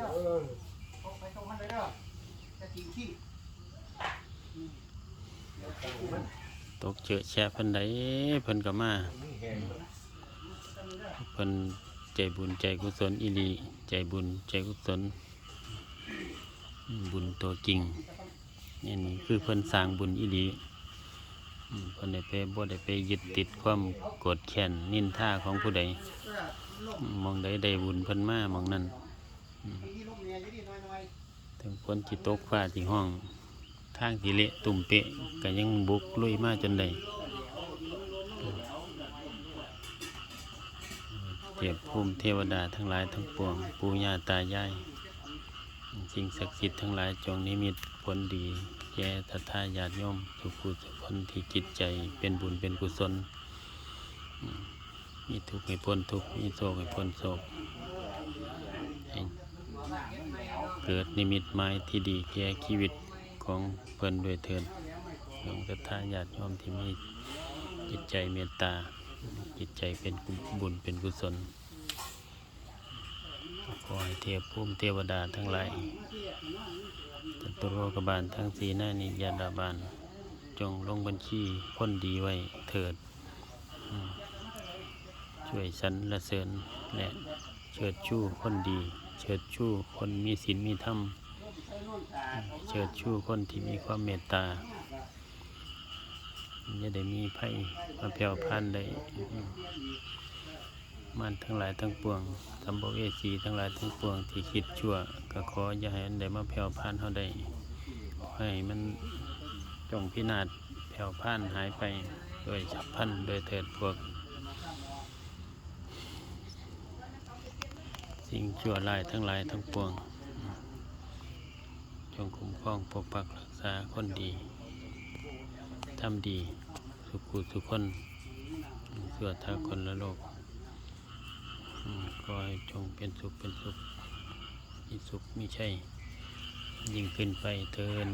ด้อตกไปตรงมันเลยเด้อจะกินขี้ตกเจอแช่เพิ่นไดเพิ่นก็มาเพิ่นใจบุญใจกุศลอีหลีใจบุญใจกุศล บุญตัวจริงนี่นี่คือเพิ่นสร้างบุญอีหลีเพิ่นได้ไปบ่ได้ไปยึดติดความโกรธแค้นนินท่าของผู้ใดอืมมองใดได้บุญเพิ่นมามองนั้น ถึงฝนที่ตกฟ้าที่ห้อง ทางที่เละตุ่มเปะก็ยังบุกลุยมาจนได้เทียบภูมิเทวดาทั้งหลายทั้งปวง ปูญาตายายสิ่งศักดิ์สิทธิ์ทั้งหลายจงนิมิตผลดีแก่ทัทธาญาติโยมทุกผู้ทุกคนที่จิตใจเป็นบุญเป็นกุศล มีทุกข์ให้พ้นทุกข์มีโศกให้พ้นโศกให้ เกิดนิมิตหมายที่ดีแก่ชีวิตของเพิ่นด้วยเถิดหลวงศรัทธาญาติโยมที่มีจิตใจเมตตา จิตใจเป็นบุญเป็นกุศลขอให้เทพภูมิเทวดาทั้งหลายจตุโลกบาลทั้งสีหน้านิยาดาบาล จงลงบัญชีคนดีไว้เถิด ช่วยสรรละเสริญและเชิดชูคนดี เชิดชูคนมีศีลมีธรรมเชิดชูคนที่มีความเมตตาอย่าได้มีไพ่มาแผ่วพันได้มันทั้งหลายทั้งปวงสัมภเวสีทั้งหลายทั้งปวงที่คิดชั่ว ก็ขออย่าให้อันใดมาแผ่วพันเฮาได้ให้มันจงพินาศแผ่วพันหายไปโดยฉับพันโดยเถิดพวก สิ่งชั่วร้ายทั้งหลายทั้งปวง จงคุ้มครองปกปักรักษาคนดีทำดี สุขุสุขคนส่วนทาคนละโลกอืมขอให้จงเป็นสุขเป็นสุขมีสุขมีชัยยิ่งขึ้นไปเทิน